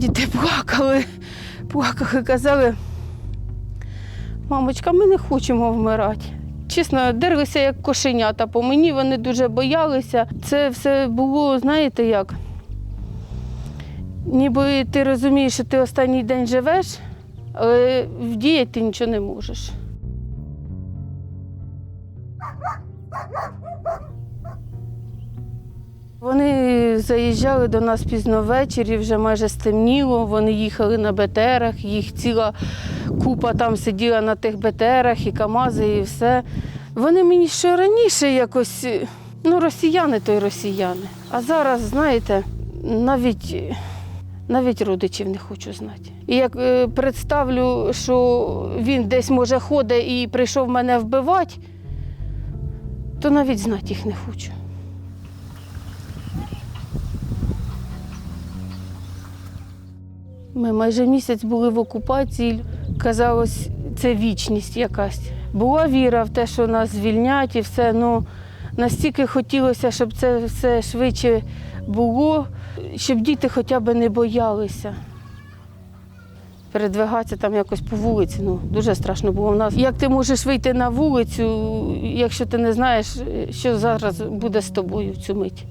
Діти плакали, плакали, казали, мамочка, ми не хочемо вмирати. Чесно, дерлися як кошенята по мені, вони дуже боялися. Це все було, знаєте як? Ніби ти розумієш, що ти останній день живеш, але вдіяти ти нічого не можеш. Вони заїжджали до нас пізно ввечері, вже майже стемніло. Вони їхали на БТРах, їх ціла купа там сиділа на тих БТРах, і КАМАЗи, і все. Вони мені ще раніше якось, ну, росіяни то й росіяни. А зараз, знаєте, навіть, навіть родичів не хочу знати. І як е, представлю, що він десь може ходить і прийшов мене вбивати, то навіть знати їх не хочу. Ми майже місяць були в окупації. Казалось, це вічність якась. Була віра в те, що нас звільнять і все. Ну настільки хотілося, щоб це все швидше було, щоб діти хоча б не боялися. Передвигатися там якось по вулиці, ну дуже страшно було в нас. Як ти можеш вийти на вулицю, якщо ти не знаєш, що зараз буде з тобою в цю мить?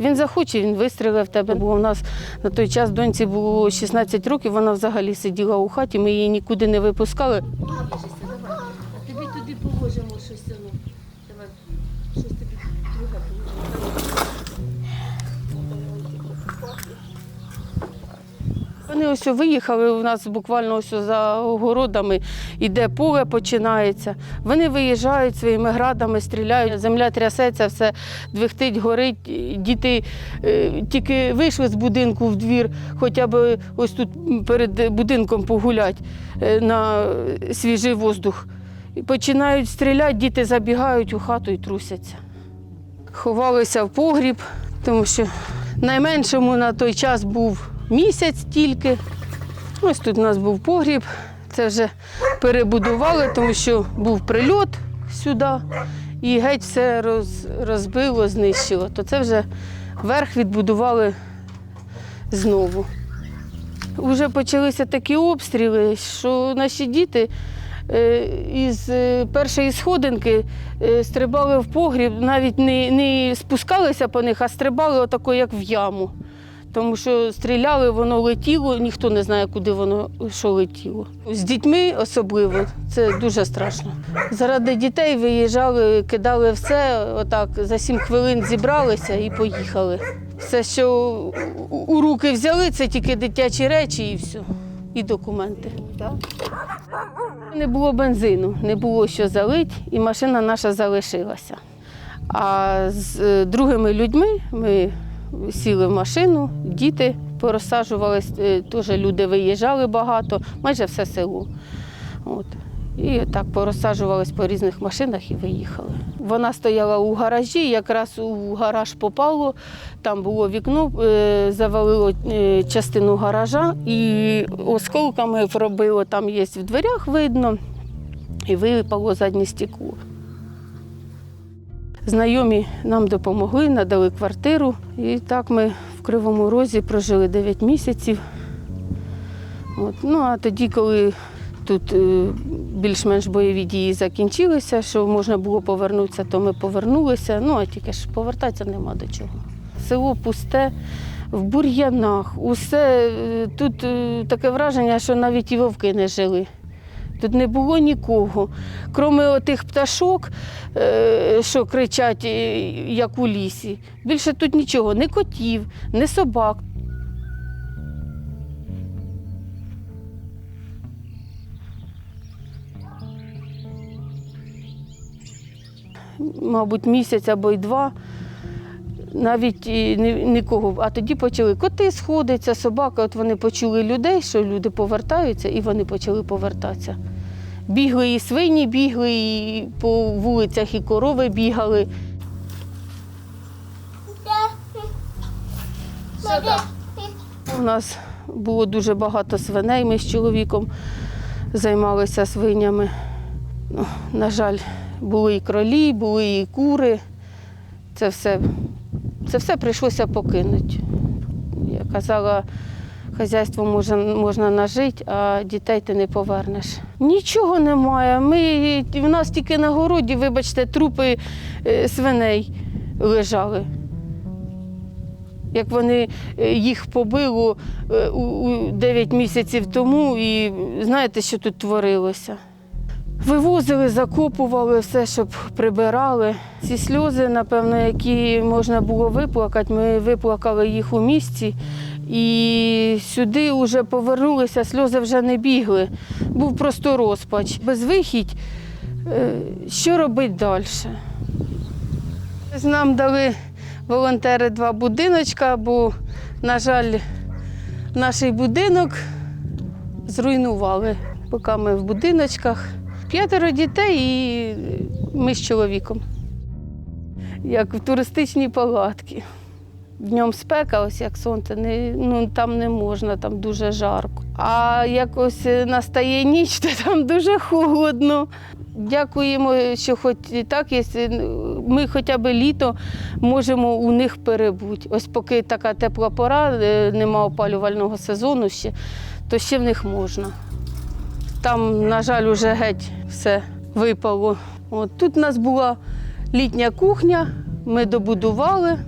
Він захоче, він вистрілив в тебе. Бо у нас на той час доньці було 16 років, вона взагалі сиділа у хаті, ми її нікуди не випускали. Тобі туди положимо щось. Давай, щось тобі друге Вони ось виїхали, у нас буквально ось за огородами іде поле починається. Вони виїжджають своїми градами, стріляють, земля трясеться, все двихтить, горить. Діти е, тільки вийшли з будинку в двір, хоча б ось тут перед будинком погуляти е, на свіжий воздух. Починають стріляти, діти забігають у хату і трусяться. Ховалися в погріб, тому що найменшому на той час був місяць тільки. Ось тут у нас був погріб. Це вже перебудували, тому що був прильот сюди і геть все роз, розбило, знищило. То це вже верх відбудували знову. Вже почалися такі обстріли, що наші діти е, із е, першої сходинки е, стрибали в погріб, навіть не, не спускалися по них, а стрибали отако, як в яму. Тому що стріляли, воно летіло, ніхто не знає, куди воно що летіло. З дітьми особливо це дуже страшно. Заради дітей виїжджали, кидали все, отак за сім хвилин зібралися і поїхали. Все, що у- руки взяли, це тільки дитячі речі і все, і документи. Не було бензину, не було що залити, і машина наша залишилася. А з е, другими людьми ми сіли в машину, діти порозсаджувались, е, теж люди виїжджали багато, майже все село. От. І так порозсаджувались по різних машинах і виїхали. Вона стояла у гаражі, якраз у гараж попало, там було вікно, е, завалило е, частину гаража і осколками вробило, там є в дверях видно, і випало заднє стекло. Знайомі нам допомогли, надали квартиру. І так ми в Кривому Розі прожили 9 місяців. От. Ну а тоді, коли тут е, більш-менш бойові дії закінчилися, що можна було повернутися, то ми повернулися. Ну а тільки ж повертатися нема до чого. Село пусте, в бур'янах, усе е, тут е, таке враження, що навіть і вовки не жили. Тут не було нікого. Крім отих пташок, е, що кричать, е, як у лісі. Більше тут нічого, ні котів, ні собак. Мабуть, місяць або й два. Навіть і ні- нікого. А тоді почали коти сходиться, собака. От вони почули людей, що люди повертаються, і вони почали повертатися. Бігли і свині, бігли, і по вулицях і корови бігали. У нас було дуже багато свиней. Ми з чоловіком займалися свинями. Ну, на жаль, були і кролі, були і кури. Це все, це все прийшлося покинути. Я казала Хазяйство можна, можна нажити, а дітей ти не повернеш. Нічого немає. Ми, в нас тільки на городі, вибачте, трупи е, свиней лежали. Як вони е, їх побило е, у, у 9 місяців тому, і знаєте, що тут творилося? Вивозили, закопували все, щоб прибирали. Ці сльози, напевно, які можна було виплакати, ми виплакали їх у місті. І сюди вже повернулися, сльози вже не бігли. Був просто розпач. Безвихідь, Е, що робити далі? Нам дали волонтери два будиночка, бо, на жаль, наш будинок зруйнували, поки ми в будиночках. П'ятеро дітей і ми з чоловіком. Як в туристичній палатці. Днем спека, ось як сонце, не, ну, там не можна, там дуже жарко. А якось настає ніч, то там дуже холодно. Дякуємо, що хоч і так є. Ми хоча б літо можемо у них перебути. Ось поки така тепла пора, е, нема опалювального сезону ще, то ще в них можна. Там, на жаль, уже геть все випало. От, тут у нас була літня кухня, ми добудували,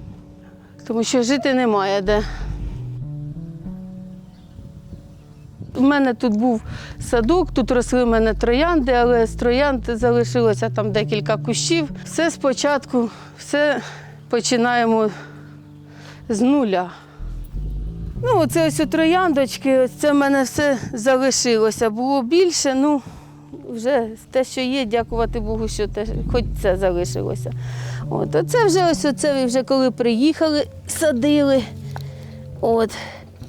тому що жити немає де. У мене тут був садок, тут росли в мене троянди, але з троянд залишилося там декілька кущів. Все спочатку, все починаємо з нуля. Ну, оце ось трояндочки, ось це в мене все залишилося. Було більше, ну вже те, що є, дякувати Богу, що те, хоч це залишилося. От, оце вже ось оце вже коли приїхали, садили. От.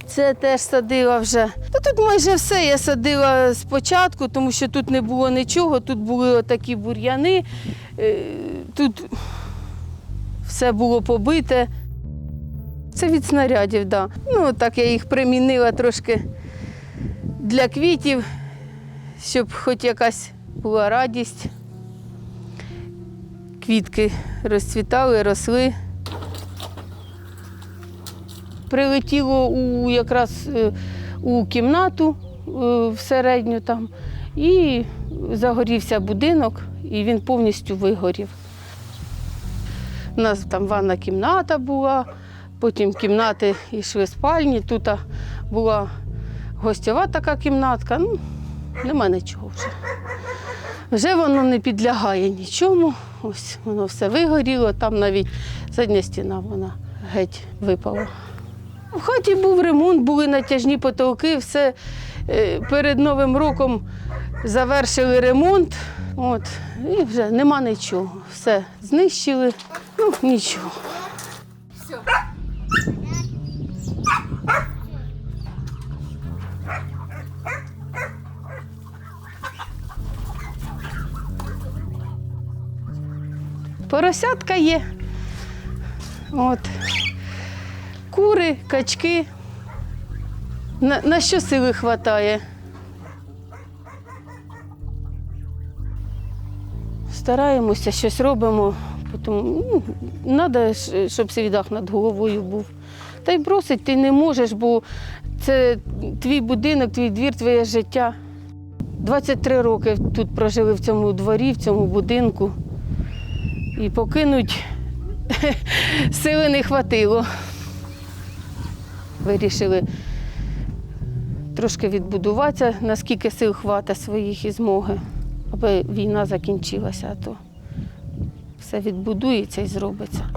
Це теж садила вже. Та тут майже все я садила спочатку, тому що тут не було нічого, тут були отакі бур'яни, е, тут все було побите. Це від снарядів. Да. Ну, так я їх примінила трошки для квітів, щоб хоч якась була радість. Квітки розцвітали, росли. Прилетіло у, якраз е, у кімнату е, в середню там, і загорівся будинок, і він повністю вигорів. У нас там ванна кімната була, потім кімнати йшли спальні. Тут була гостьова така кімнатка. Ну, нема нічого вже. Вже воно не підлягає нічому. Ось воно все вигоріло, там навіть задня стіна вона геть випала. В хаті був ремонт, були натяжні потолки, все е, перед Новим роком завершили ремонт. От, і вже нема нічого. Все знищили, ну нічого. Поросятка є. От. Кури, качки. На, на що сили вистачає? Стараємося, щось робимо, тому ну, треба, щоб свій дах над головою був. Та й бросить ти не можеш, бо це твій будинок, твій двір, твоє життя. 23 роки тут прожили в цьому дворі, в цьому будинку. І покинуть сили не хватило. Вирішили трошки відбудуватися, наскільки сил хватить своїх і змоги, аби війна закінчилася, а то все відбудується і зробиться.